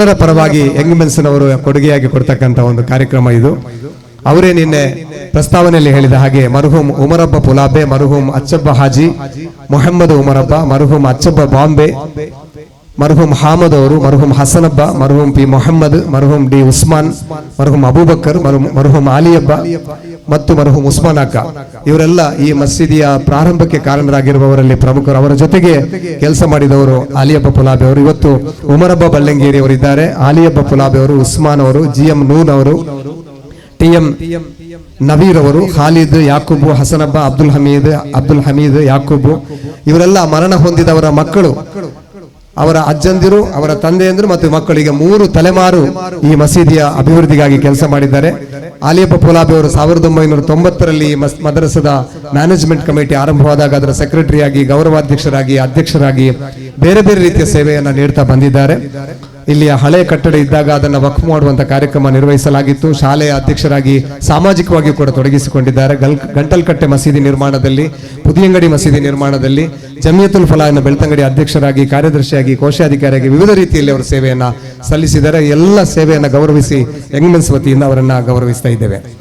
ಎಲ್ಲರ ಪರವಾಗಿ ಯಂಗ್ ಮೆನ್ಸ್ನವರು ಕೊಡುಗೆಯಾಗಿ ಕೊಡ್ತಕ್ಕಂಥ ಒಂದು ಕಾರ್ಯಕ್ರಮ ಇದು. ಅವರೇ ನಿನ್ನೆ ಪ್ರಸ್ತಾವನೆಯಲ್ಲಿ ಹೇಳಿದ ಹಾಗೆ ಮರುಹುಂ ಉಮರಬ್ಬ ಪುಲಾಬೆ ಮರುಹುಂ ಅಚ್ಚಬ್ಬ ಹಾಜಿ ಮೊಹಮ್ಮದ್ ಉಮರಬ್ಬ ಮರುಹುಂ ಅಚ್ಚಬ್ಬ ಬಾಂಬೆ ಮರುಹುಂ ಹಾಮದ್ ಅವರು ಮರುಹುಂ ಹಸನಬ್ಬ ಮರುಹುಂ ಪಿ ಮೊಹಮ್ಮದ್ ಮರುಹುಂ ಡಿ ಉಸ್ಮಾನ್ ಮರುಹುಂ ಅಬೂಬಕ್ಕರ್ ಮರು- ಮರುಹುಂ ಆಲಿಯಬ್ಬ ಮತ್ತು ಮರುಹುಂ ಉಸ್ಮಾನ್ ಅಕ್ಕ. ಇವರೆಲ್ಲ ಈ ಮಸೀದಿಯ ಪ್ರಾರಂಭಕ್ಕೆ ಕಾರಣರಾಗಿರುವವರಲ್ಲಿ ಪ್ರಮುಖರು. ಅವರ ಜೊತೆಗೆ ಕೆಲಸ ಮಾಡಿದವರು ಆಲಿಯಬ್ಬ ಪುಲಾಬೆ ಅವರು. ಇವತ್ತು ಉಮರಬ್ಬ ಬಳ್ಳಂಗೇರಿ ಅವರು ಇದ್ದಾರೆ. ಆಲಿಯಬ್ಬ ಪುಲಾಬೆ ಅವರು, ಉಸ್ಮಾನ್ ಅವರು ಜಿ ಎಂ ನೂನ್ ಅವರು ಟಿ ಎಂ ನವೀರ್ ಅವರು, ಖಾಲಿದ್ ಯಾಕೂಬು, ಹಸನಬ್ಬ, ಅಬ್ದುಲ್ ಹಮೀದ್ ಅಬ್ದುಲ್ ಹಮೀದ್ ಯಾಕೂಬು. ಇವರೆಲ್ಲ ಮರಣ ಹೊಂದಿದವರ ಮಕ್ಕಳು. ಅವರ ಅಜ್ಜಂದಿರು, ಅವರ ತಂದೆಯಂದಿರು ಮತ್ತು ಮಕ್ಕಳಿಗೆ ಮೂರು ತಲೆಮಾರು ಈ ಮಸೀದಿಯ ಅಭಿವೃದ್ಧಿಗಾಗಿ ಕೆಲಸ ಮಾಡಿದ್ದಾರೆ. ಆಲಿಯಪ್ಪ ಪೋಲಾಬಿ ಅವರು ಸಾವಿರದ ಒಂಬೈನೂರ ತೊಂಬತ್ತರಲ್ಲಿ ಮದರಸದ ಮ್ಯಾನೇಜ್ಮೆಂಟ್ ಕಮಿಟಿ ಆರಂಭವಾದಾಗ ಅದರ ಸೆಕ್ರೆಟರಿಯಾಗಿ, ಗೌರವಾಧ್ಯಕ್ಷರಾಗಿ, ಅಧ್ಯಕ್ಷರಾಗಿ ಬೇರೆ ಬೇರೆ ರೀತಿಯ ಸೇವೆಯನ್ನು ನೀಡ್ತಾ ಬಂದಿದ್ದಾರೆ. ಇಲ್ಲಿಯ ಹಳೆ ಕಟ್ಟಡ ಇದ್ದಾಗ ಅದನ್ನು ವಕ್ಫ್ ಮಾಡುವಂತ ಕಾರ್ಯಕ್ರಮ ನಿರ್ವಹಿಸಲಾಗಿತ್ತು. ಶಾಲೆಯ ಅಧ್ಯಕ್ಷರಾಗಿ ಸಾಮಾಜಿಕವಾಗಿ ಕೂಡ ತೊಡಗಿಸಿಕೊಂಡಿದ್ದಾರೆ. ಗಲ್, ಗಂಟಲ್ಕಟ್ಟೆ ಮಸೀದಿ ನಿರ್ಮಾಣದಲ್ಲಿ, ಪುದಿಯಂಗಡಿ ಮಸೀದಿ ನಿರ್ಮಾಣದಲ್ಲಿ ಜಮಿಯತುಲ್ ಫಲಾಯನ ಬೆಳ್ತಂಗಡಿ ಅಧ್ಯಕ್ಷರಾಗಿ, ಕಾರ್ಯದರ್ಶಿಯಾಗಿ, ಕೋಶಾಧಿಕಾರಿಯಾಗಿ ವಿವಿಧ ರೀತಿಯಲ್ಲಿ ಅವರು ಸೇವೆಯನ್ನು ಸಲ್ಲಿಸಿದ್ದಾರೆ. ಎಲ್ಲ ಸೇವೆಯನ್ನು ಗೌರವಿಸಿ, ಯಂಗ್ ಮೆನ್ಸ್ ವತಿಯಿಂದ ಅವರನ್ನು ಗೌರವಿಸ್ತಾ ಇದ್ದೇವೆ.